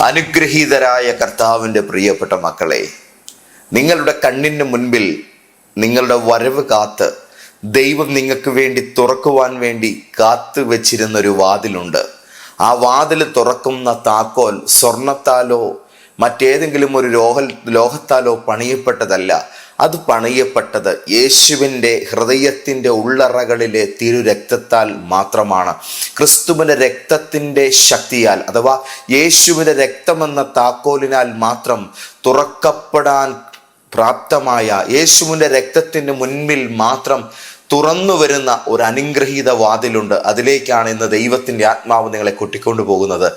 അനുഗ്രഹീതരായ കർത്താവിന്റെ പ്രിയപ്പെട്ട മക്കളെ നിങ്ങളുടെ കണ്ണിന് മുൻപിൽ നിങ്ങളുടെ വരവ് കാത്ത് ദൈവം നിങ്ങൾക്ക് വേണ്ടി തുറക്കുവാൻ വേണ്ടി കാത്തു വെച്ചിരുന്ന ഒരു വാതിലുണ്ട്. ആ വാതിൽ തുറക്കുന്ന താക്കോൽ സ്വർണത്താലോ മറ്റേതെങ്കിലും ഒരു ലോഹ ലോഹത്താലോ പണിയപ്പെട്ടതല്ല. അത് പണിയപ്പെട്ടത് യേശുവിന്റെ ഹൃദയത്തിന്റെ ഉള്ളറകളിലെ തിരുരക്തത്താൽ മാത്രമാണ്. ക്രിസ്തുവിന്റെ രക്തത്തിന്റെ ശക്തിയാൽ അഥവാ യേശുവിന്റെ രക്തമെന്ന താക്കോലിനാൽ മാത്രം തുറക്കപ്പെടാൻ പ്രാപ്തമായ യേശുവിന്റെ രക്തത്തിന് മുൻപിൽ മാത്രം തുറന്നു വരുന്ന ഒരു അനുഗ്രഹീത വാതിലുണ്ട്. അതിലേക്കാണ് ഇന്ന് ദൈവത്തിന്റെ ആത്മാവ് നിങ്ങളെ കൊട്ടിക്കൊണ്ടു പോകുന്നത്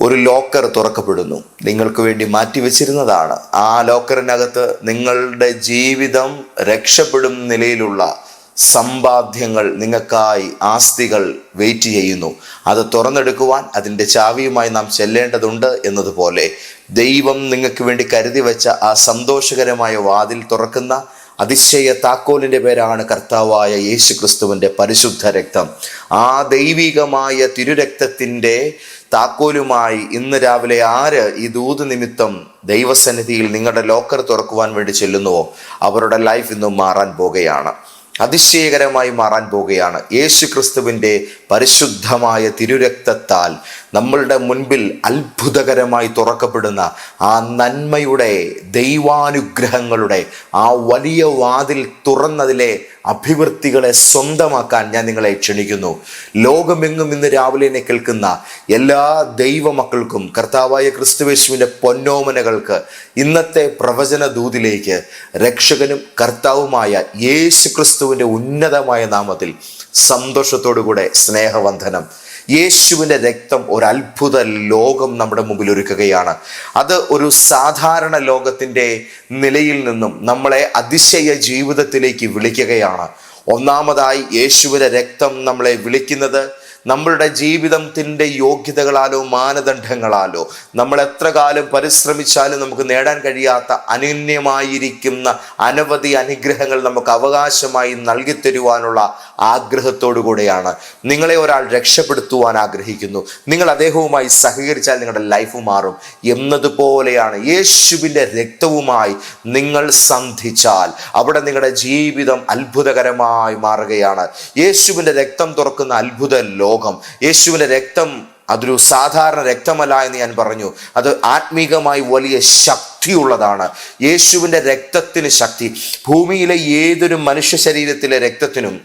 ഒരു ലോക്കർ തുറക്കപ്പെടുന്നു. നിങ്ങൾക്ക് വേണ്ടി മാറ്റിവെച്ചിരുന്നതാണ് ആ ലോക്കറിനകത്ത് നിങ്ങളുടെ ജീവിതം രക്ഷപ്പെടും നിലയിലുള്ള സമ്പാദ്യങ്ങൾ നിങ്ങൾക്കായി ആസ്തികൾ വെയിറ്റ് ചെയ്യുന്നു. അത് തുറന്നെടുക്കുവാൻ അതിന്റെ ചാവിയുമായി നാം ചെല്ലേണ്ടതുണ്ട് എന്നതുപോലെ ദൈവം നിങ്ങൾക്ക് വേണ്ടി കരുതി വെച്ച ആ സന്തോഷകരമായ വാതിൽ തുറക്കുന്ന അതിശയ താക്കോലിന്റെ പേരാണ് കർത്താവായ യേശു ക്രിസ്തുവിന്റെ പരിശുദ്ധ രക്തം. ആ ദൈവികമായ തിരുരക്തത്തിന്റെ താക്കോലുമായി ഇന്ന് രാവിലെ ആര് ഈ ദൂത് നിമിത്തം ദൈവസന്നിധിയിൽ നിങ്ങളുടെ ലോക്കർ തുറക്കുവാൻ വേണ്ടി ചെല്ലുന്നുവോ അവരുടെ ലൈഫ് ഇന്നും മാറാൻ പോകുകയാണ്. അതിശയകരമായി മാറാൻ പോകുകയാണ്. യേശു ക്രിസ്തുവിന്റെ പരിശുദ്ധമായ തിരുരക്തത്താൽ നമ്മളുടെ മുൻപിൽ അത്ഭുതകരമായി തുറക്കപ്പെടുന്ന ആ നന്മയുടെ ദൈവാനുഗ്രഹങ്ങളുടെ ആ വലിയ വാതിൽ തുറന്നതിലെ അഭിവൃദ്ധികളെ സ്വന്തമാക്കാൻ ഞാൻ നിങ്ങളെ ക്ഷണിക്കുന്നു. ലോകമെങ്ങും ഇന്ന് രാവിലെ എന്നെ കേൾക്കുന്ന എല്ലാ ദൈവമക്കൾക്കും കർത്താവായ ക്രിസ്തുവേശുവിന്റെ പൊന്നോമനകൾക്ക് ഇന്നത്തെ പ്രവചന ദൂതിലേക്ക് രക്ഷകനും കർത്താവുമായ യേശു ക്രിസ്തുവിന്റെ ഉന്നതമായ നാമത്തിൽ സന്തോഷത്തോടുകൂടെ സ്നേഹവന്ധനം യേശുവിന്റെ രക്തം ഒരു അത്ഭുത ലോകം നമ്മുടെ മുമ്പിൽ ഒരുക്കുകയാണ്. അത് ഒരു സാധാരണ ലോകത്തിന്റെ നിലയിൽ നിന്നും നമ്മളെ അതിശയ ജീവിതത്തിലേക്ക് വിളിക്കുകയാണ്. ഒന്നാമതായി യേശുവിന്റെ രക്തം നമ്മളെ വിളിക്കുന്നത് നമ്മളുടെ ജീവിതത്തിന്റെ യോഗ്യതകളാലോ മാനദണ്ഡങ്ങളാലോ നമ്മൾ എത്ര കാലം പരിശ്രമിച്ചാലും നമുക്ക് നേടാൻ കഴിയാത്ത അനന്യമായിരിക്കുന്ന അനവധി അനുഗ്രഹങ്ങൾ നമുക്ക് അവകാശമായി നൽകി തരുവാനുള്ള ആഗ്രഹത്തോടു കൂടെയാണ്. നിങ്ങളെ ഒരാൾ രക്ഷപ്പെടുത്തുവാൻ ആഗ്രഹിക്കുന്നു. നിങ്ങൾ അദ്ദേഹവുമായി സഹകരിച്ചാൽ നിങ്ങളുടെ ലൈഫ് മാറും. എന്നതുപോലെയാണ് യേശുവിന്റെ രക്തവുമായി നിങ്ങൾ സന്ധിച്ചാൽ അവിടെ നിങ്ങളുടെ ജീവിതം അത്ഭുതകരമായി മാറുകയാണ്. യേശുവിന്റെ രക്തം തുറക്കുന്ന അത്ഭുത ലോകം. യേശുവിന്റെ രക്തം അതൊരു സാധാരണ രക്തമല്ല എന്ന് ഞാൻ പറഞ്ഞു. അത് ആത്മീകമായി വലിയ ശക്തിയുള്ളതാണ്. യേശുവിന്റെ രക്തത്തിന് ശക്തി. ഭൂമിയിലെ ഏതൊരു മനുഷ്യ ശരീരത്തിലെ രക്തത്തിനും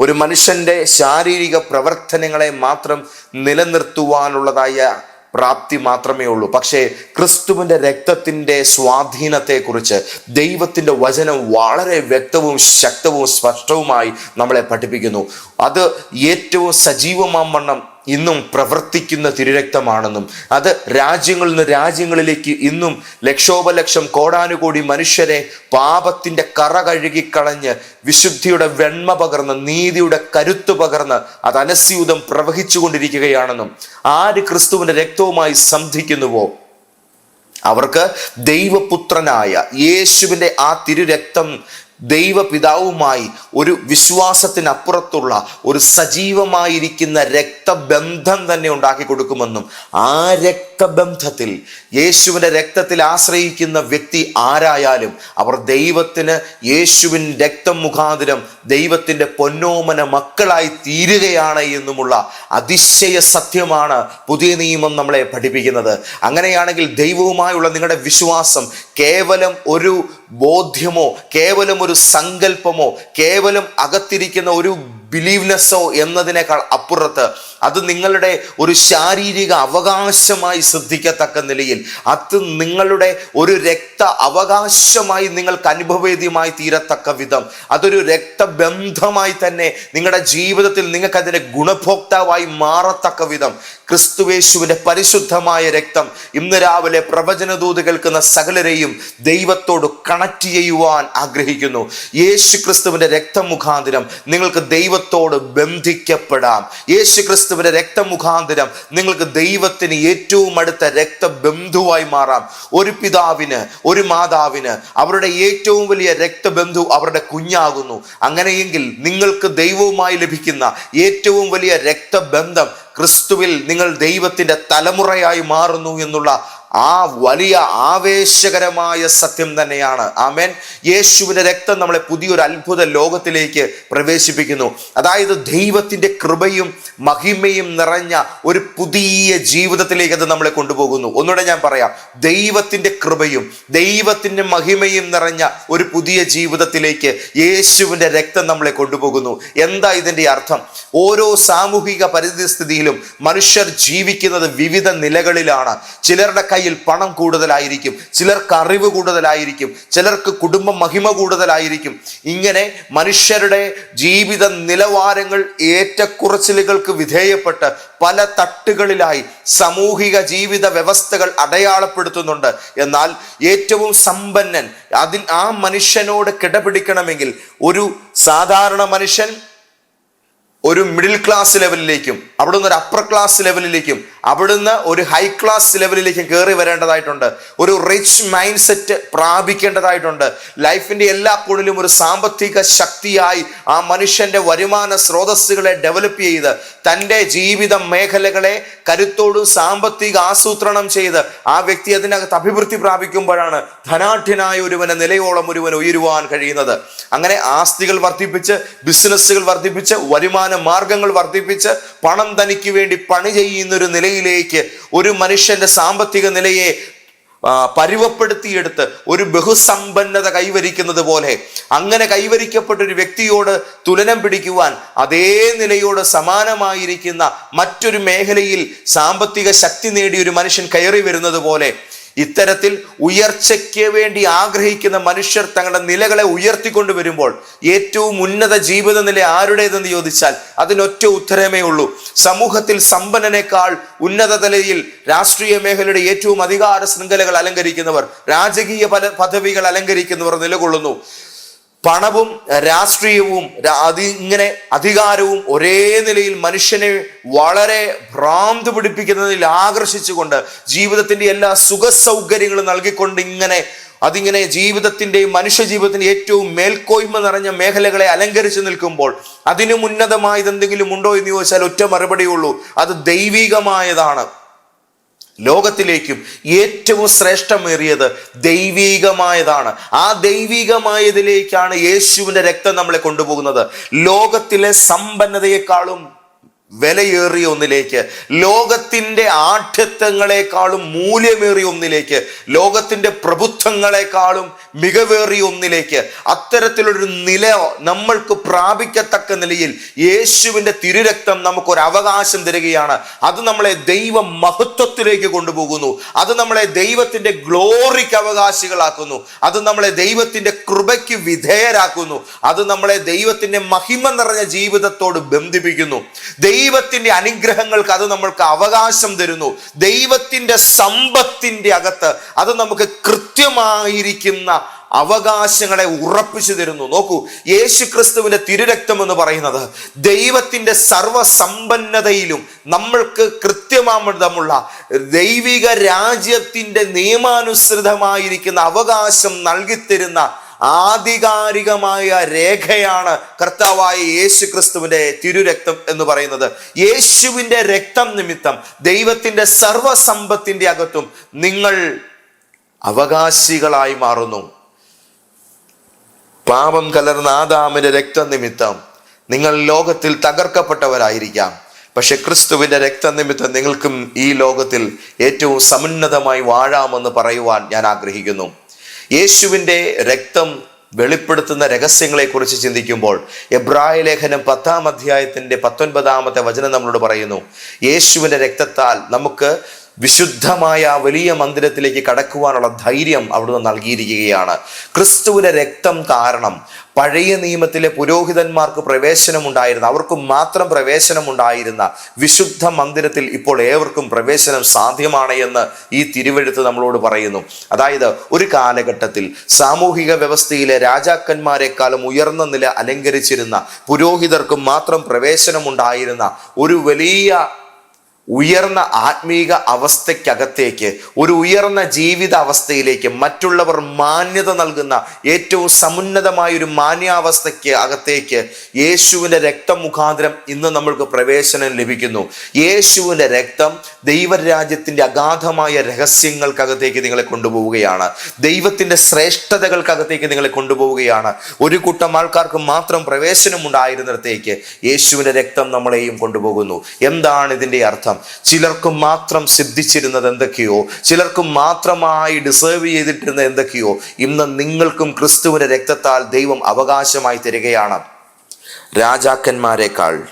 ഒരു മനുഷ്യന്റെ ശാരീരിക പ്രവർത്തനങ്ങളെ മാത്രം നിലനിർത്തുവാനുള്ളതായ പ്രാപ്തി മാത്രമേ ഉള്ളൂ. പക്ഷേ ക്രിസ്തുവിന്റെ രക്തത്തിന്റെ സ്വാധീനത്തെക്കുറിച്ച് ദൈവത്തിന്റെ വചനം വളരെ വ്യക്തവും ശക്തവും സ്പഷ്ടവുമായി നമ്മളെ പഠിപ്പിക്കുന്നു. അത് ഏറ്റവും സജീവമാം വണ്ണം ഇന്നും പ്രവർത്തിക്കുന്ന തിരുരക്തമാണെന്നും അത് രാജ്യങ്ങളിൽ നിന്ന് രാജ്യങ്ങളിലേക്ക് ഇന്നും ലക്ഷോപലക്ഷം കോടാനുകോടി മനുഷ്യരെ പാപത്തിന്റെ കറ കഴുകിക്കളഞ്ഞ് വിശുദ്ധിയുടെ വെണ്മ പകർന്ന് നീതിയുടെ കരുത്ത് പകർന്ന് അത് അനസ്യൂതം പ്രവഹിച്ചുകൊണ്ടിരിക്കുകയാണെന്നും ആര് ക്രിസ്തുവിന്റെ രക്തവുമായി സന്ധിക്കുന്നുവോ അവർക്ക് ദൈവപുത്രനായ യേശുവിന്റെ ആ തിരുരക്തം ദൈവപിതാവുമായി ഒരു വിശ്വാസത്തിനപ്പുറത്തുള്ള ഒരു സജീവമായിരിക്കുന്ന രക്തബന്ധം തന്നെ ഉണ്ടാക്കി കൊടുക്കുമെന്നും ആ രക്തബന്ധത്തിൽ യേശുവിന്റെ രക്തത്തിൽ ആശ്രയിക്കുന്ന വ്യക്തി ആരായാലും അവർ ദൈവത്തിന് യേശുവിൻ രക്തം മുഖാന്തരം ദൈവത്തിന്റെ പൊന്നോമന മക്കളായി തീരുകയാണ് എന്നുമുള്ള അതിശയ സത്യമാണ് പുതിയ നിയമം നമ്മളെ പഠിപ്പിക്കുന്നത്. അങ്ങനെയാണെങ്കിൽ ദൈവവുമായുള്ള നിങ്ങളുടെ വിശ്വാസം കേവലം ഒരു ബോധ്യമോ കേവലം ഒരു സങ്കല്പമോ കേവലം അകത്തിരിക്കുന്ന ഒരു ബിലീവ്നെസ്സോ എന്നതിനേക്കാൾ അപ്പുറത്ത് അത് നിങ്ങളുടെ ഒരു ശാരീരിക അവകാശമായി ശ്രദ്ധിക്കത്തക്ക നിലയിൽ അത് നിങ്ങളുടെ ഒരു രക്ത അവകാശമായി നിങ്ങൾക്ക് അനുഭവേദ്യമായി തീരത്തക്ക വിധം അതൊരു രക്തബന്ധമായി തന്നെ നിങ്ങളുടെ ജീവിതത്തിൽ നിങ്ങൾക്ക് അതിന്റെ ഗുണഭോക്താവായി മാറത്തക്ക വിധം ക്രിസ്തുവേശുവിന്റെ പരിശുദ്ധമായ രക്തം ഇന്ന് രാവിലെ പ്രവചനദൂത് കേൾക്കുന്ന സകലരെയും ദൈവത്തോട് കണക്ട് ചെയ്യുവാൻ ആഗ്രഹിക്കുന്നു. യേശു ക്രിസ്തുവിന്റെ രക്തം മുഖാന്തരം നിങ്ങൾക്ക് ദൈവത്തോട് ബന്ധിക്കപ്പെടാം. യേശു ക്രിസ്തുവിന്റെ രക്തം മുഖാന്തരം നിങ്ങൾക്ക് ദൈവത്തിന് ഏറ്റവും അടുത്ത രക്തബന്ധുവായി മാറാം. ഒരു പിതാവിന് ഒരു മാതാവിന് അവരുടെ ഏറ്റവും വലിയ രക്തബന്ധു അവരുടെ കുഞ്ഞാകുന്നു. അങ്ങനെയെങ്കിൽ നിങ്ങൾക്ക് ദൈവവുമായി ലഭിക്കുന്ന ഏറ്റവും വലിയ രക്തബന്ധം ക്രിസ്തുവിൽ നിങ്ങൾ ദൈവത്തിന്റെ തലമുറയായി മാറുന്നു എന്നുള്ള ആ വലിയ ആവേശകരമായ സത്യം തന്നെയാണ്. ആമേൻ. യേശുവിന്റെ രക്തം നമ്മളെ പുതിയൊരു അത്ഭുത ലോകത്തിലേക്ക് പ്രവേശിപ്പിക്കുന്നു. അതായത് ദൈവത്തിന്റെ കൃപയും മഹിമയും നിറഞ്ഞ ഒരു പുതിയ ജീവിതത്തിലേക്ക് അത് നമ്മളെ കൊണ്ടുപോകുന്നു. ഒന്നുകൂടെ ഞാൻ പറയാം. ദൈവത്തിന്റെ കൃപയും ദൈവത്തിന്റെ മഹിമയും നിറഞ്ഞ ഒരു പുതിയ ജീവിതത്തിലേക്ക് യേശുവിന്റെ രക്തം നമ്മളെ കൊണ്ടുപോകുന്നു. എന്താ ഇതിന്റെ അർത്ഥം? ഓരോ സാമൂഹിക പരിസ്ഥിതിയിലും മനുഷ്യർ ജീവിക്കുന്നത് വിവിധ നിലകളിലാണ്. ചിലരുടെ കയ്യിൽ പണം കൂടുതലായിരിക്കും ചിലർക്ക് അറിവ് കൂടുതലായിരിക്കും ചിലർക്ക് കുടുംബ മഹിമ കൂടുതലായിരിക്കും. ഇങ്ങനെ മനുഷ്യരുടെ ജീവിത നിലവാരങ്ങൾ ഏറ്റക്കുറച്ചിലുകൾക്ക് വിധേയപ്പെട്ട് പല തട്ടുകളിലായി സാമൂഹിക ജീവിത വ്യവസ്ഥകൾ അടയാളപ്പെടുത്തുന്നുണ്ട്. എന്നാൽ ഏറ്റവും സമ്പന്നൻ അതിൽ ആ മനുഷ്യനോട് കിടപിടിക്കണമെങ്കിൽ ഒരു സാധാരണ മനുഷ്യൻ ഒരു മിഡിൽ ക്ലാസ് ലെവലിലേക്കും അവിടെ നിന്ന് ഒരു അപ്പർ ക്ലാസ് ലെവലിലേക്കും അവിടുന്ന് ഒരു ഹൈ ക്ലാസ് ലെവലിലേക്ക് കയറി വരേണ്ടതായിട്ടുണ്ട്. ഒരു റിച്ച് മൈൻഡ് സെറ്റ് പ്രാപിക്കേണ്ടതായിട്ടുണ്ട് ലൈഫിന്റെ എല്ലാ കോണിലും ഒരു സാമ്പത്തിക ശക്തിയായി ആ മനുഷ്യന്റെ വരുമാന സ്രോതസ്സുകളെ ഡെവലപ്പ് ചെയ്ത് തന്റെ ജീവിത മേഖലകളെ കരുത്തോടും സാമ്പത്തിക ആസൂത്രണം ചെയ്ത് ആ വ്യക്തി അതിനകത്ത് അഭിവൃദ്ധി പ്രാപിക്കുമ്പോഴാണ് ധനാഢ്യനായ ഒരുവന് നിലയോളം ഒരുവൻ ഉയരുവാൻ കഴിയുന്നത്. അങ്ങനെ ആസ്തികൾ വർദ്ധിപ്പിച്ച് ബിസിനസ്സുകൾ വർദ്ധിപ്പിച്ച് വരുമാന മാർഗങ്ങൾ വർദ്ധിപ്പിച്ച് പണം തനിക്ക് വേണ്ടി പണി ചെയ്യുന്ന ഒരു നിലയിലേക്ക് ഒരു മനുഷ്യന്റെ സാമ്പത്തിക നിലയെ പരുവപ്പെടുത്തിയെടുത്ത് ഒരു ബഹുസമ്പന്നത കൈവരിക്കുന്നത് പോലെ അങ്ങനെ കൈവരിക്കപ്പെട്ട ഒരു വ്യക്തിയോട് തുലനം പിടിക്കുവാൻ അതേ നിലയോട് സമാനമായിരിക്കുന്ന മറ്റൊരു മേഖലയിൽ സാമ്പത്തിക ശക്തി നേടിയ ഒരു മനുഷ്യൻ കയറി വരുന്നത് പോലെ ഇത്തരത്തിൽ ഉയർച്ചയ്ക്ക് വേണ്ടി ആഗ്രഹിക്കുന്ന മനുഷ്യർ തങ്ങളുടെ നിലകളെ ഉയർത്തിക്കൊണ്ടുവരുമ്പോൾ ഏറ്റവും ഉന്നത ജീവിത നില ആരുടേതെന്ന് ചോദിച്ചാൽ അതിനൊറ്റ ഉത്തരമേ ഉള്ളൂ. സമൂഹത്തിൽ സമ്പന്നനേക്കാൾ ഉന്നത നിലയിൽ രാഷ്ട്രീയ മേഖലയുടെ ഏറ്റവും അധികാര ശൃംഖലകൾ അലങ്കരിക്കുന്നവർ രാജകീയ പല പദവികൾ അലങ്കരിക്കുന്നവർ നിലകൊള്ളുന്നു. പണവും രാഷ്ട്രീയവും അതി ഇങ്ങനെ അധികാരവും ഒരേ നിലയിൽ മനുഷ്യനെ വളരെ ഭ്രാന്ത് പിടിപ്പിക്കുന്നതിൽ ആകർഷിച്ചുകൊണ്ട് ജീവിതത്തിന്റെ എല്ലാ സുഖ സൗകര്യങ്ങളും നൽകിക്കൊണ്ട് ഇങ്ങനെ അതിങ്ങനെ ജീവിതത്തിന്റെയും മനുഷ്യ ജീവിതത്തിന്റെ ഏറ്റവും മേൽക്കോയ്മ നിറഞ്ഞ മേഖലകളെ അലങ്കരിച്ചു നിൽക്കുമ്പോൾ അതിനും ഉന്നതമായത് എന്തെങ്കിലും ഉണ്ടോ എന്ന് ചോദിച്ചാൽ ഒറ്റ മറുപടിയുള്ളൂ അത് ദൈവികമായതാണ്. ലോകത്തിലേക്കും ഏറ്റവും ശ്രേഷ്ഠമേറിയത് ദൈവീകമായതാണ്. ആ ദൈവീകമായതിലേക്കാണ് യേശുവിന്റെ രക്തം നമ്മളെ കൊണ്ടുപോകുന്നത്. ലോകത്തിലെ സമ്പന്നതയെക്കാളും വിലയേറിയ ഒന്നിലേക്ക് ലോകത്തിന്റെ ആഠ്യത്വങ്ങളെക്കാളും മൂല്യമേറിയ ഒന്നിലേക്ക് ലോകത്തിന്റെ പ്രഭുത്വങ്ങളെക്കാളും മികവേറിയ ഒന്നിലേക്ക് അത്തരത്തിലൊരു നില നമ്മൾക്ക് പ്രാപിക്കത്തക്ക നിലയിൽ യേശുവിന്റെ തിരുരക്തം നമുക്കൊരു അവകാശം തരികയാണ്. അത് നമ്മളെ ദൈവ മഹത്വത്തിലേക്ക് കൊണ്ടുപോകുന്നു. അത് നമ്മളെ ദൈവത്തിന്റെ ഗ്ലോറിക്ക് അവകാശികളാക്കുന്നു. അത് നമ്മളെ ദൈവത്തിന്റെ കൃപയ്ക്ക് വിധേയരാക്കുന്നു. അത് നമ്മളെ ദൈവത്തിന്റെ മഹിമ നിറഞ്ഞ ജീവിതത്തോട് ബന്ധിപ്പിക്കുന്നു. ദൈവത്തിന്റെ അനുഗ്രഹങ്ങൾക്ക് അത് നമ്മൾക്ക് അവകാശം തരുന്നു. ദൈവത്തിന്റെ സമ്പത്തിന്റെ അകത്ത് അത് നമുക്ക് കൃത്യമായിരിക്കുന്ന അവകാശങ്ങളെ ഉറപ്പിച്ചു തരുന്നു. നോക്കൂ യേശു ക്രിസ്തുവിന്റെ തിരുരക്തം എന്ന് പറയുന്നത് ദൈവത്തിന്റെ സർവസമ്പന്നതയിലും നമ്മൾക്ക് കൃത്യമാമൃതമുള്ള ദൈവിക രാജ്യത്തിന്റെ നിയമാനുസൃതമായിരിക്കുന്ന അവകാശം നൽകിത്തരുന്ന ആധികാരികമായ രേഖയാണ് കർത്താവായ യേശു ക്രിസ്തുവിന്റെ തിരുരക്തം എന്ന് പറയുന്നത്. യേശുവിന്റെ രക്തം നിമിത്തം ദൈവത്തിന്റെ സർവസമ്പത്തിന്റെ അകത്തും നിങ്ങൾ അവകാശികളായി മാറുന്നു. പാപം കലർന്ന ആദാമിന്റെ രക്തനിമിത്തം നിങ്ങൾ ലോകത്തിൽ തകർക്കപ്പെട്ടവരായിരിക്കാം. പക്ഷെ ക്രിസ്തുവിന്റെ രക്തനിമിത്തം നിങ്ങൾക്കും ഈ ലോകത്തിൽ ഏറ്റവും സമുന്നതമായി വാഴാമെന്ന് പറയുവാൻ ഞാൻ ആഗ്രഹിക്കുന്നു. യേശുവിന്റെ രക്തം വെളിപ്പെടുത്തുന്ന രഹസ്യങ്ങളെക്കുറിച്ച് ചിന്തിക്കുമ്പോൾ എബ്രായ ലേഖനം പത്താം അധ്യായത്തിന്റെ പത്തൊൻപതാമത്തെ വചനം നമ്മളോട് പറയുന്നു. യേശുവിന്റെ രക്തത്താൽ നമുക്ക് വിശുദ്ധമായ വലിയ മന്ദിരത്തിലേക്ക് കടക്കുവാനുള്ള ധൈര്യം അവിടുന്ന് നൽകിയിരിക്കുകയാണ്. ക്രിസ്തുവിന്റെ രക്തം കാരണം പഴയ നിയമത്തിലെ പുരോഹിതന്മാർക്ക് പ്രവേശനം പ്രവേശനമുണ്ടായിരുന്ന അവർക്ക് മാത്രം പ്രവേശനം ഉണ്ടായിരുന്ന വിശുദ്ധ മന്ദിരത്തിൽ ഇപ്പോൾ ഏവർക്കും പ്രവേശനം സാധ്യമാണ് എന്ന് ഈ തിരുവെഴുത്ത് നമ്മളോട് പറയുന്നു. അതായത് ഒരു കാലഘട്ടത്തിൽ സാമൂഹിക വ്യവസ്ഥയിലെ രാജാക്കന്മാരെക്കാളും ഉയർന്ന നില അലങ്കരിച്ചിരുന്ന പുരോഹിതർക്കും മാത്രം പ്രവേശനം ഉണ്ടായിരുന്ന ഒരു വലിയ ഉയർന്ന ആത്മീക അവസ്ഥയ്ക്കകത്തേക്ക് ഒരു ഉയർന്ന ജീവിത അവസ്ഥയിലേക്ക് മറ്റുള്ളവർ മാന്യത നൽകുന്ന ഏറ്റവും സമുന്നതമായ ഒരു മാന്യാവസ്ഥയ്ക്ക് അകത്തേക്ക് യേശുവിന്റെ രക്തം മുഖാന്തരം ഇന്ന് നമ്മൾക്ക് പ്രവേശനം ലഭിക്കുന്നു. യേശുവിന്റെ രക്തം ദൈവരാജ്യത്തിന്റെ അഗാധമായ രഹസ്യങ്ങൾക്കകത്തേക്ക് നിങ്ങളെ കൊണ്ടുപോവുകയാണ്. ദൈവത്തിന്റെ ശ്രേഷ്ഠതകൾക്കകത്തേക്ക് നിങ്ങളെ കൊണ്ടുപോവുകയാണ്. ഒരു കൂട്ടം ആൾക്കാർക്ക് മാത്രം പ്രവേശനം ഉണ്ടായിരുന്നിടത്തേക്ക് യേശുവിന്റെ രക്തം നമ്മളെയും കൊണ്ടുപോകുന്നു. എന്താണ് ഇതിന്റെ അർത്ഥം? ചിലർക്ക് മാത്രം സിദ്ധിച്ചിരുന്നത് എന്തൊക്കെയോ ചിലർക്ക് മാത്രമായി ഡിസേർവ് ചെയ്തിട്ടിരുന്നത് എന്തൊക്കെയോ ഇന്ന് നിങ്ങൾക്കും ക്രിസ്തുവിന്റെ രക്തത്താൽ ദൈവം അവകാശമായി തരികയാണ്. രാജാക്കന്മാരെക്കാൾ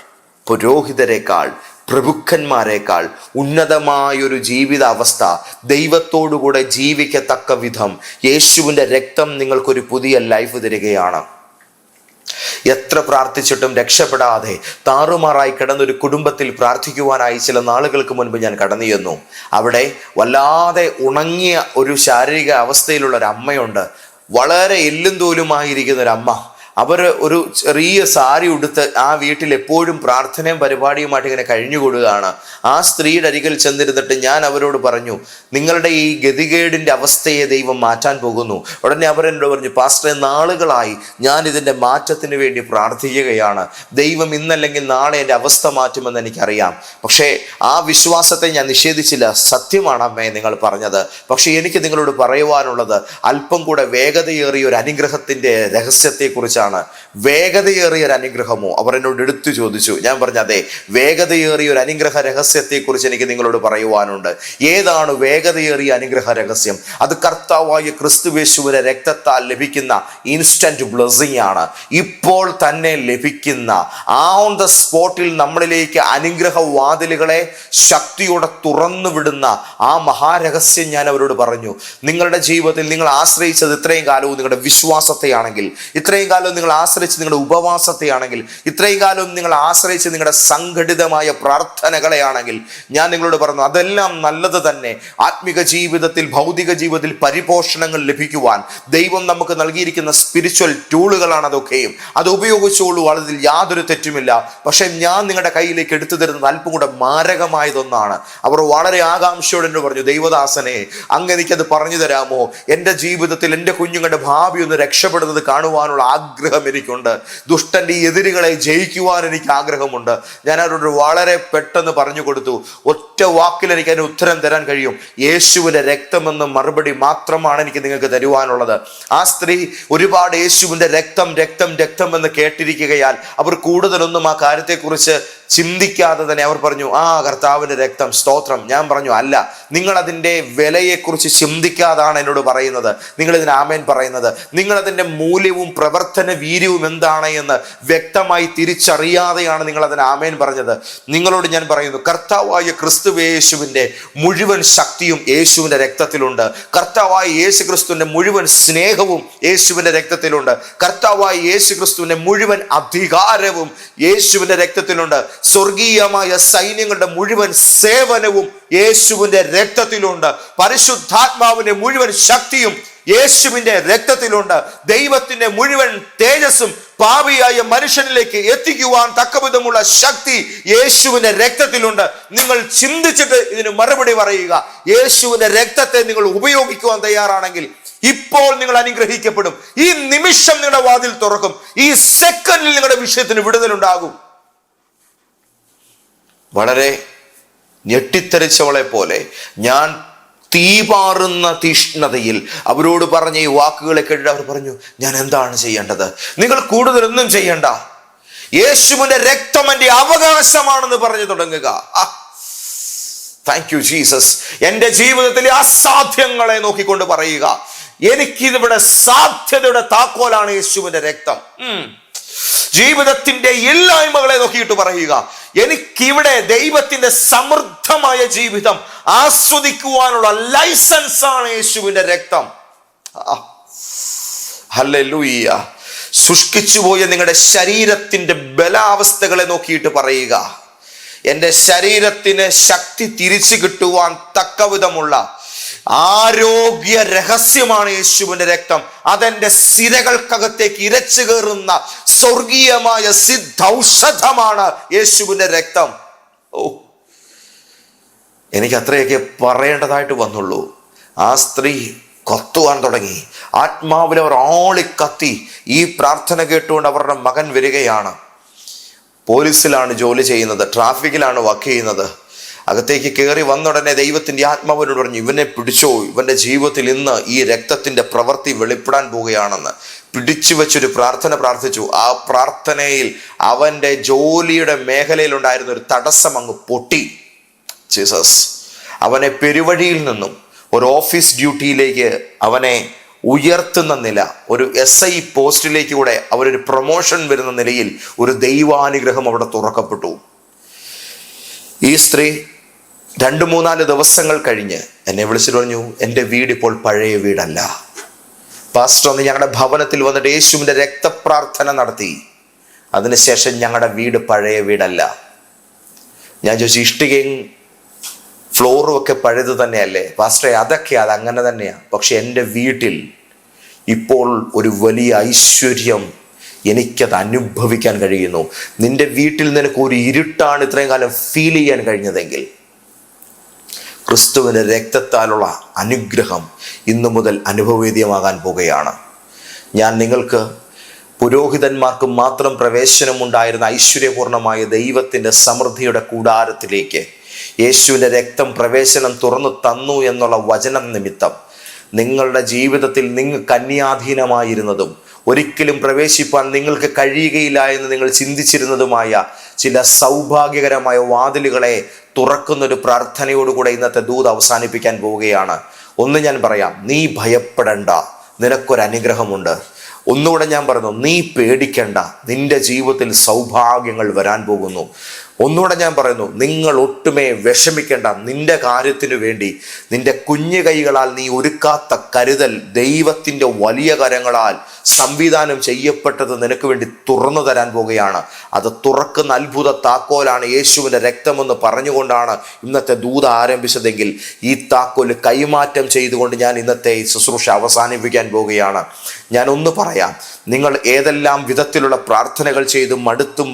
പുരോഹിതരെക്കാൾ പ്രഭുക്കന്മാരെക്കാൾ ഉന്നതമായൊരു ജീവിത അവസ്ഥ ദൈവത്തോടുകൂടെ ജീവിക്കത്തക്ക വിധം യേശുവിന്റെ രക്തം നിങ്ങൾക്കൊരു പുതിയ ലൈഫ് തരികയാണ്. എത്ര പ്രാർത്ഥിച്ചിട്ടും രക്ഷപ്പെടാതെ താറുമാറായി കിടന്നൊരു കുടുംബത്തിൽ പ്രാർത്ഥിക്കുവാനായി ചില നാളുകൾക്ക് മുൻപ് ഞാൻ കടന്നു ചെന്നു. അവിടെ വല്ലാതെ ഉണങ്ങിയ ഒരു ശാരീരിക അവസ്ഥയിലുള്ള ഒരു അമ്മയുണ്ട് വളരെ എല്ലും തോലുമായിരിക്കുന്ന ഒരു അമ്മ അവർ ഒരു ചെറിയ സാരി ഉടുത്ത് ആ വീട്ടിൽ എപ്പോഴും പ്രാർത്ഥനയും പരിപാടിയുമായിട്ട് ഇങ്ങനെ കഴിഞ്ഞുകൂടുകയാണ്. ആ സ്ത്രീയുടെ അരികിൽ ചെന്നിരുന്നിട്ട് ഞാൻ അവരോട് പറഞ്ഞു നിങ്ങളുടെ ഈ ഗതികേടിന്റെ അവസ്ഥയെ ദൈവം മാറ്റാൻ പോകുന്നു. ഉടനെ അവരെന്നോട് പറഞ്ഞു പാസ്റ്ററെ നാളുകളായി ഞാൻ ഇതിന്റെ മാറ്റത്തിന് വേണ്ടി പ്രാർത്ഥിക്കുകയാണ്. ദൈവം ഇന്നല്ലെങ്കിൽ നാളെ എന്റെ അവസ്ഥ മാറ്റുമെന്ന് എനിക്കറിയാം. പക്ഷേ ആ വിശ്വാസത്തെ ഞാൻ നിഷേധിച്ചില്ല. സത്യമാണ് അമ്മേ നിങ്ങൾ പറഞ്ഞത്. പക്ഷേ എനിക്ക് നിങ്ങളോട് പറയുവാനുള്ളത് അല്പം കൂടെ വേഗതയേറിയ ഒരു അനുഗ്രഹത്തിന്റെ രഹസ്യത്തെക്കുറിച്ചാണ്. വേഗതയേറിയ ഒരു അനുഗ്രഹമോ? അവർ എന്നോട് എടുത്തു ചോദിച്ചു. ഞാൻ പറഞ്ഞു അതെ വേഗതയേറിയ ഒരു അനുഗ്രഹ രഹസ്യത്തെക്കുറിച്ച് എനിക്ക് നിങ്ങളോട് പറയുവാനുണ്ട്. ഏതാണ് വേഗതയേറിയ അനുഗ്രഹ രഹസ്യം? അത് കർത്താവായ ക്രിസ്തുവേശുവിന്റെ രക്തത്താൽ ലഭിക്കുന്ന ഇൻസ്റ്റന്റ് ബ്ലെസ്സിങ് ആണ് ഇപ്പോൾ തന്നെ ലഭിക്കുന്ന ആ ഓൺ ദ സ്പോട്ടിൽ നമ്മളിലേക്ക് അനുഗ്രഹ വാതിലുകളെ ശക്തിയോടെ തുറന്നു വിടുന്ന ആ മഹാരഹസ്യം ഞാൻ അവരോട് പറഞ്ഞു. നിങ്ങളുടെ ജീവിതത്തിൽ നിങ്ങൾ ആശ്രയിച്ചത് ഇത്രയും കാലവും നിങ്ങളുടെ വിശ്വാസത്തെയാണെങ്കിൽ ഇത്രയും കാലവും നിങ്ങൾ ആശ്രയിച്ച് നിങ്ങളുടെ ഉപവാസത്തെയാണെങ്കിൽ ഇത്രയും കാലം നിങ്ങൾ ആശ്രയിച്ച് നിങ്ങളുടെ സംഘടിതമായ പ്രാർത്ഥനകളെയാണെങ്കിൽ ഞാൻ നിങ്ങളോട് പറഞ്ഞു അതെല്ലാം നല്ലത് തന്നെ. ആത്മിക ജീവിതത്തിൽ ഭൗതിക ജീവിതത്തിൽ പരിപോഷണങ്ങൾ ലഭിക്കുവാൻ ദൈവം നമുക്ക് നൽകിയിരിക്കുന്ന സ്പിരിച്വൽ ടൂളുകളാണ് അതൊക്കെയും. അത് ഉപയോഗിച്ചോളൂ അതിൽ യാതൊരു തെറ്റുമില്ല. പക്ഷെ ഞാൻ നിങ്ങളുടെ കയ്യിലേക്ക് എടുത്തു തരുന്നത് അല്പം കൂടെ മാരകമായതൊന്നാണ്. അവർ വളരെ ആകാംക്ഷയോടെ പറഞ്ഞു ദൈവദാസനെ അങ്ങ് എനിക്കത് പറഞ്ഞു തരാമോ? എന്റെ ജീവിതത്തിൽ എന്റെ കുഞ്ഞുങ്ങളുടെ ഭാവി ഒന്ന് രക്ഷപ്പെടുന്നത് കാണുവാനുള്ള ആഗ്രഹം എനിക്കുണ്ട്. ദുഷ്ടന്റെ എതിരുകളെ ജയിക്കുവാൻ എനിക്ക് ആഗ്രഹമുണ്ട്. ഞാൻ അവരോട് വളരെ പെട്ടെന്ന് പറഞ്ഞു കൊടുത്തു. ഒറ്റ വാക്കിൽ എനിക്ക് അതിന് ഉത്തരം തരാൻ കഴിയും. യേശുവിന്റെ രക്തമെന്ന മറുപടി മാത്രമാണ് എനിക്ക് നിങ്ങൾക്ക് തരുവാനുള്ളത്. ആ സ്ത്രീ ഒരുപാട് യേശുവിന്റെ രക്തം രക്തം രക്തം എന്ന് കേട്ടിരിക്കുകയാൽ അവർ കൂടുതലൊന്നും ആ കാര്യത്തെക്കുറിച്ച് ചിന്തിക്കാതെ തന്നെ അവർ പറഞ്ഞു ആ കർത്താവിന്റെ രക്തം സ്തോത്രം. ഞാൻ പറഞ്ഞു അല്ല നിങ്ങൾ അതിന്റെ വിലയെക്കുറിച്ച് ചിന്തിക്കാതാണ് എന്നോട് പറയുന്നത്. നിങ്ങൾ ഇതിന് ആമേൻ പറയുന്നത്. നിങ്ങൾ അതിന്റെ മൂല്യവും പ്രവർത്തന വീര്യവും എന്താണ് എന്ന് വ്യക്തമായി തിരിച്ചറിയാതെയാണ് നിങ്ങൾ അതിന് ആമേൻ പറഞ്ഞത്. നിങ്ങളോട് ഞാൻ പറയുന്നു കർത്താവായ ക്രിസ്തു ക്രിസ്തുവേശുവിന്റെ മുഴുവൻ ശക്തിയും യേശുവിന്റെ രക്തത്തിലുണ്ട്. കർത്താവായ യേശു ക്രിസ്തുവിന്റെ മുഴുവൻ സ്നേഹവും യേശുവിന്റെ രക്തത്തിലുണ്ട്. കർത്താവായ യേശു ക്രിസ്തുവിന്റെ മുഴുവൻ അധികാരവും യേശുവിന്റെ രക്തത്തിലുണ്ട്. സ്വർഗീയമായ സൈന്യങ്ങളുടെ മുഴുവൻ സേവനവും യേശുവിന്റെ രക്തത്തിലുണ്ട്. പരിശുദ്ധാത്മാവിന്റെ മുഴുവൻ ശക്തിയും യേശുവിന്റെ രക്തത്തിലുണ്ട്. ദൈവത്തിന്റെ മുഴുവൻ തേജസ്സും പാപിയായ മനുഷ്യനിലേക്ക് എത്തിക്കുവാൻ തക്കവിധമുള്ള ശക്തി യേശുവിന്റെ രക്തത്തിലുണ്ട്. നിങ്ങൾ ചിന്തിച്ചിട്ട് ഇതിന് മറുപടി പറയുക. യേശുവിന്റെ രക്തത്തെ നിങ്ങൾ ഉപയോഗിക്കുവാൻ തയ്യാറാണെങ്കിൽ ഇപ്പോൾ നിങ്ങൾ അനുഗ്രഹിക്കപ്പെടും. ഈ നിമിഷം നിങ്ങളുടെ വാതിൽ തുറക്കും. ഈ സെക്കൻഡിൽ നിങ്ങളുടെ വിഷയത്തിന് വിടുതലുണ്ടാകും. വളരെ ഞെട്ടിത്തെറിച്ചവളെ പോലെ ഞാൻ തീപാറുന്ന തീഷ്ണതയിൽ അവരോട് പറഞ്ഞ ഈ വാക്കുകളെ കേട്ടിട്ട് അവർ പറഞ്ഞു ഞാൻ എന്താണ് ചെയ്യേണ്ടത്? നിങ്ങൾ കൂടുതലൊന്നും ചെയ്യണ്ട. യേശുവിന്റെ രക്തം എന്റെ അവകാശമാണെന്ന് പറഞ്ഞു തുടങ്ങുക. താങ്ക് യു ജീസസ് എന്റെ ജീവിതത്തിലെ അസാധ്യങ്ങളെ നോക്കിക്കൊണ്ട് പറയുക. എനിക്കിതിവിടെ സാധ്യതയുടെ താക്കോലാണ് യേശുവിന്റെ രക്തം. ജീവിതത്തിന്റെ ഇല്ലായ്മകളെ നോക്കിയിട്ട് പറയുക. എനിക്കിവിടെ ദൈവത്തിന്റെ സമൃദ്ധമായ ജീവിതം ആസ്വദിക്കുവാനുള്ള ലൈസൻസ് ആണ് യേശുവിന്റെ രക്തം. ഹല്ലേലൂയ്യ. ശുഷ്കിച്ചു പോയ നിങ്ങളുടെ ശരീരത്തിന്റെ ബലാവസ്ഥകളെ നോക്കിയിട്ട് പറയുക. എന്റെ ശരീരത്തിന് ശക്തി തിരിച്ചു കിട്ടുവാൻ തക്കവിധമുള്ള ആരോഗ്യ രഹസ്യമാണ് യേശുവിന്റെ രക്തം. അതെന്റെ സിരകൾക്കകത്തേക്ക് ഇരച്ചു കയറുന്ന സ്വർഗീയമായ സിദ്ധൌഷധമാണ് യേശുവിന്റെ രക്തം. ഓ എനിക്ക് അത്രയൊക്കെ പറയേണ്ടതായിട്ട് വന്നുള്ളൂ. ആ സ്ത്രീ കത്തുവാൻ തുടങ്ങി. ആത്മാവിൽ അവർ ആളി കത്തി ഈ പ്രാർത്ഥന കേട്ടുകൊണ്ട് അവരുടെ മകൻ വരികയാണ്. പോലീസിലാണ് ജോലി ചെയ്യുന്നത് ട്രാഫിക്കിലാണ് വർക്ക് ചെയ്യുന്നത്. അകത്തേക്ക് കയറി വന്നുടനെ ദൈവത്തിന്റെ ആത്മാവിനോട് പറഞ്ഞു ഇവനെ പിടിച്ചോ. ഇവന്റെ ജീവിതത്തിൽ ഇന്ന് ഈ രക്തത്തിന്റെ പ്രവൃത്തി വെളിപ്പെടാൻ പോവുകയാണെന്ന് പിടിച്ചു വെച്ചൊരു പ്രാർത്ഥന പ്രാർത്ഥിച്ചു. ആ പ്രാർത്ഥനയിൽ അവന്റെ ജോലിയുടെ മേഖലയിലുണ്ടായിരുന്ന ഒരു തടസ്സം അങ്ങ് പൊട്ടി. ജീസസ് അവനെ പെരുവഴിയിൽ നിന്നും ഒരു ഓഫീസ് ഡ്യൂട്ടിയിലേക്ക് അവനെ ഉയർത്തുന്ന നില ഒരു എസ് ഐ പോസ്റ്റിലേക്ക് കൂടെ അവരൊരു പ്രൊമോഷൻ വരുന്ന നിലയിൽ ഒരു ദൈവാനുഗ്രഹം അവിടെ തുറക്കപ്പെട്ടു. ഈ സ്ത്രീ രണ്ട് മൂന്നാൽ ദിവസങ്ങൾ കഴിഞ്ഞ് എന്നെ വിളിച്ചിട്ട് പറഞ്ഞു എന്റെ വീട് ഇപ്പോൾ പഴയ വീടല്ല. പാസ്റ്റർ ഒന്ന് ഞങ്ങളുടെ ഭവനത്തിൽ വന്നിട്ട് യേശുവിന്റെ രക്തപ്രാർത്ഥന നടത്തി. അതിനുശേഷം ഞങ്ങളുടെ വീട് പഴയ വീടല്ല. ഞാൻ ചോദിച്ചു ഇഷ്ടികയും ഫ്ലോറും ഒക്കെ പഴയത് തന്നെയല്ലേ? പാസ്റ്ററെ അതൊക്കെ അത് അങ്ങനെ തന്നെയാണ് പക്ഷെ എന്റെ വീട്ടിൽ ഇപ്പോൾ ഒരു വലിയ ഐശ്വര്യം എനിക്കത് അനുഭവിക്കാൻ കഴിയുന്നു. നിന്റെ വീട്ടിൽ നിനക്ക് ഒരു ഇരുട്ടാണ് ഇത്രയും കാലം ഫീൽ ചെയ്യാൻ കഴിഞ്ഞതെങ്കിൽ. ക്രിസ്തുവിന്റെ രക്തത്താലുള്ള അനുഗ്രഹം ഇന്നു മുതൽ അനുഭവവേദ്യമാകാൻ പോകുകയാണ്. ഞാൻ നിങ്ങൾക്ക് പുരോഹിതന്മാർക്ക് മാത്രം പ്രവേശനമുണ്ടായിരുന്ന ഐശ്വര്യപൂർണമായ ദൈവത്തിന്റെ സമൃദ്ധിയുടെ കൂടാരത്തിലേക്ക് യേശുവിന്റെ രക്തം പ്രവേശനം തുറന്നു തന്നു എന്നുള്ള വചനം നിമിത്തം നിങ്ങളുടെ ജീവിതത്തിൽ നിങ്ങൾ കന്യാധീനമായിരുന്നതും ഒരിക്കലും പ്രവേശിപ്പാൻ നിങ്ങൾക്ക് കഴിയുകയില്ല എന്ന് നിങ്ങൾ ചിന്തിച്ചിരുന്നതുമായ ചില സൗഭാഗ്യകരമായ വാതിലുകളെ തുറക്കുന്നൊരു പ്രാർത്ഥനയോടുകൂടെ ഇന്നത്തെ ദൂത് അവസാനിപ്പിക്കാൻ പോവുകയാണ്. ഒന്ന് ഞാൻ പറയാം നീ ഭയപ്പെടണ്ട. നിനക്കൊരു അനുഗ്രഹമുണ്ട് ഒന്നുകൂടെ ഞാൻ പറഞ്ഞു നീ പേടിക്കണ്ട. നിന്റെ ജീവിതത്തിൽ സൗഭാഗ്യങ്ങൾ വരാൻ പോകുന്നു. ഒന്നുകൂടെ ഞാൻ പറയുന്നു നിങ്ങൾ ഒട്ടുമേ വിഷമിക്കേണ്ട. നിന്റെ കാര്യത്തിനു വേണ്ടി നിന്റെ കുഞ്ഞു കൈകളാൽ നീ ഒരുക്കാത്ത കരുതൽ ദൈവത്തിന്റെ വലിയ കരങ്ങളാൽ സംവിധാനം ചെയ്യപ്പെട്ടത് നിനക്ക് വേണ്ടി തുറന്നു തരാൻ പോവുകയാണ് അത് തുറക്കുന്ന അത്ഭുത താക്കോലാണ് യേശുവിന്റെ രക്തമെന്ന് പറഞ്ഞുകൊണ്ടാണ് ഇന്നത്തെ ദൂത ആരംഭിച്ചതെങ്കിൽ ഈ താക്കോൽ കൈമാറ്റം ചെയ്തുകൊണ്ട് ഞാൻ ഇന്നത്തെ ശുശ്രൂഷ അവസാനിപ്പിക്കാൻ പോവുകയാണ് ഞാൻ ഒന്ന് പറയാം നിങ്ങൾ ഏതെല്ലാം വിധത്തിലുള്ള പ്രാർത്ഥനകൾ ചെയ്ത് മടുത്തും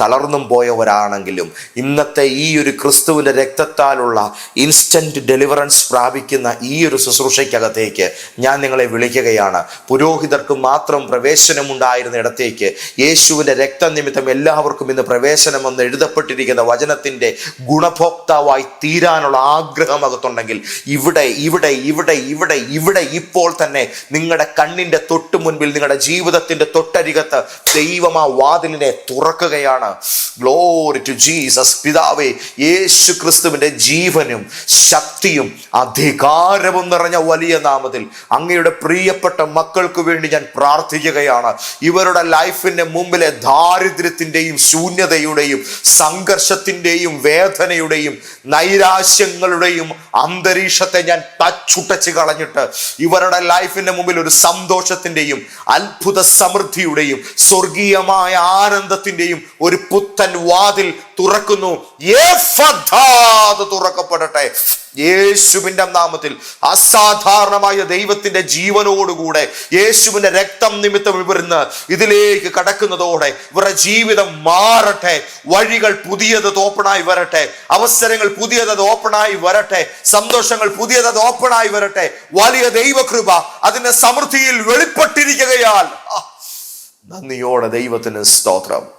തളർന്നും പോയവരാണെങ്കിലും ഇന്നത്തെ ഈ ഒരു ക്രിസ്തുവിന്റെ രക്തത്താലുള്ള ഇൻസ്റ്റന്റ് ഡെലിവറൻസ് പ്രാപിക്കുന്ന ഈ ഒരു ശുശ്രൂഷയ്ക്കകത്തേക്ക് ഞാൻ നിങ്ങളെ വിളിക്കുകയാണ്. പുരോഹിതർക്ക് മാത്രം പ്രവേശനമുണ്ടായിരുന്ന ഇടത്തേക്ക് യേശുവിന്റെ രക്തനിമിത്തം എല്ലാവർക്കും ഇന്ന് പ്രവേശനമെന്ന് എഴുതപ്പെട്ടിരിക്കുന്ന വചനത്തിന്റെ ഗുണഭോക്താവായി തീരാനുള്ള ആഗ്രഹം അകത്തുണ്ടെങ്കിൽ ഇവിടെ ഇവിടെ ഇവിടെ ഇവിടെ ഇവിടെ ഇപ്പോൾ തന്നെ നിങ്ങളുടെ കണ്ണിന്റെ തൊട്ടു മുൻപിൽ നിങ്ങളുടെ ജീവിതത്തിന്റെ തൊട്ടരികത്ത് ദൈവം ആ വാതിലിനെ തുറക്കുകയാണ്. ഗ്ലോറി ടു ജീസസ് പിതാവേ യേശു ക്രിസ്തുവിന്റെ ജീവനും ശക്തിയും അധികാരവും നിറഞ്ഞ വലിയ നാമത്തിൽ അങ്ങയുടെ പ്രിയപ്പെട്ട മക്കൾക്ക് വേണ്ടി ഞാൻ പ്രാർത്ഥിക്കുകയാണ്. ഇവരുടെ ലൈഫിന്റെ മുമ്പിലെ ദാരിദ്ര്യത്തിന്റെയും ശൂന്യതയുടെയും സംഘർഷത്തിന്റെയും വേദനയുടെയും നൈരാശ്യങ്ങളുടെയും അന്തരീക്ഷത്തെ ഞാൻ തച്ചുട്ടച്ച് കളഞ്ഞിട്ട് ഇവരുടെ ലൈഫിന്റെ മുമ്പിൽ ഒരു സന്തോഷത്തിന്റെയും അത്ഭുത സമൃദ്ധിയുടെയും സ്വർഗീയമായ ആനന്ദത്തിന്റെയും ഒരു പുത്തൻ വാതിൽ തുറക്കുന്നു. തുറക്കപ്പെടട്ടെ. യേശുവിന്റെ നാമത്തിൽ അസാധാരണമായ ദൈവത്തിന്റെ ജീവനോടുകൂടെ യേശുവിന്റെ രക്തം നിമിത്തം വിവരുന്ന് ഇതിലേക്ക് കടക്കുന്നതോടെ ഇവരുടെ ജീവിതം മാറട്ടെ. വഴികൾ പുതിയത് ഓപ്പണായി വരട്ടെ. അവസരങ്ങൾ പുതിയത് ഓപ്പണായി വരട്ടെ. സന്തോഷങ്ങൾ പുതിയത് ഓപ്പണായി വരട്ടെ. വലിയ ദൈവകൃപ അതിന്റെ സമൃദ്ധിയിൽ വെളിപ്പെട്ടിരിക്കുകയാൽ. നന്ദിയോടെ ദൈവത്തിന് സ്തോത്രം.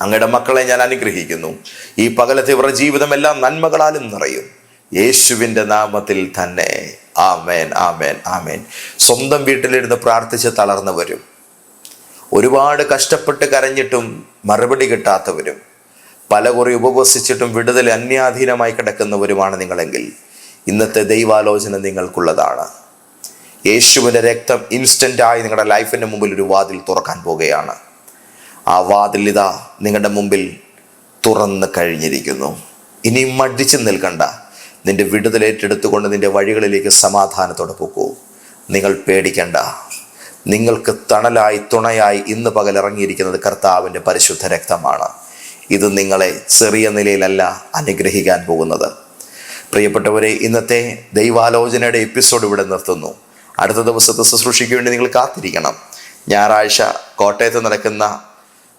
അങ്ങയുടെ മക്കളെ ഞാൻ അനുഗ്രഹിക്കുന്നു. ഈ പകലത്തെ ഇവരുടെ ജീവിതമെല്ലാം നന്മകളാലും നിറയും. യേശുവിന്റെ നാമത്തിൽ തന്നെ. ആമേൻ ആമേൻ ആമേൻ. സ്വന്തം വീട്ടിലിരുന്ന് പ്രാർത്ഥിച്ച് തളർന്നവരും ഒരുപാട് കഷ്ടപ്പെട്ട് കരഞ്ഞിട്ടും മറുപടി കിട്ടാത്തവരും പല കുറി ഉപവസിച്ചിട്ടും വിടുതൽ അന്യാധീനമായി കിടക്കുന്നവരുമാണ് നിങ്ങളെങ്കിൽ ഇന്നത്തെ ദൈവാലോചന നിങ്ങൾക്കുള്ളതാണ്. യേശുവിന്റെ രക്തം ഇൻസ്റ്റന്റായി നിങ്ങളുടെ ലൈഫിന്റെ മുമ്പിൽ ഒരു വാതിൽ തുറക്കാൻ പോകുകയാണ് ആ വാതിൽ ഇതാ നിങ്ങളുടെ മുമ്പിൽ തുറന്ന് കഴിഞ്ഞിരിക്കുന്നു. ഇനി മടിച്ചു നിൽക്കണ്ട. നിന്റെ വിടുതൽ ഏറ്റെടുത്തുകൊണ്ട് നിന്റെ വഴികളിലേക്ക് സമാധാനത്തോടെ പോകൂ നിങ്ങൾ പേടിക്കണ്ട. നിങ്ങൾക്ക് തണലായി തുണയായി ഇന്ന് പകൽ ഇറങ്ങിയിരിക്കുന്നത് കർത്താവിന്റെ പരിശുദ്ധ രക്തമാണ്. ഇത് നിങ്ങളെ ചെറിയ നിലയിലല്ല അനുഗ്രഹിക്കാൻ പോകുന്നത്. പ്രിയപ്പെട്ടവരെ ഇന്നത്തെ ദൈവാലോചനയുടെ എപ്പിസോഡ് ഇവിടെ നിർത്തുന്നു. അടുത്ത ദിവസത്തെ ശുശ്രൂഷയ്ക്ക് വേണ്ടി നിങ്ങൾ കാത്തിരിക്കണം. ഞായറാഴ്ച കോട്ടയത്ത് നടക്കുന്ന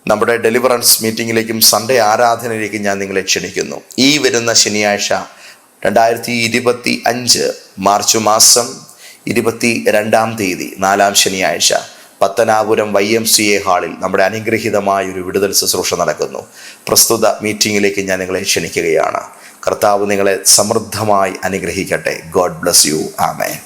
നമ്മുടെ ഡെലിവറൻസ് മീറ്റിങ്ങിലേക്കും സൺഡേ ആരാധനയിലേക്കും ഞാൻ നിങ്ങളെ ക്ഷണിക്കുന്നു. ഈ വരുന്ന ശനിയാഴ്ച രണ്ടായിരത്തി ഇരുപത്തി അഞ്ച് മാർച്ച് മാസം ഇരുപത്തി രണ്ടാം തീയതി നാലാം ശനിയാഴ്ച Pathanapuram Y M C A ഹാളിൽ നമ്മുടെ അനുഗ്രഹീതമായ ഒരു വിടുതൽ ശുശ്രൂഷ നടക്കുന്നു. പ്രസ്തുത മീറ്റിംഗിലേക്ക് ഞാൻ നിങ്ങളെ ക്ഷണിക്കുകയാണ്. കർത്താവ് നിങ്ങളെ സമൃദ്ധമായി അനുഗ്രഹിക്കട്ടെ. God bless you. ആമേ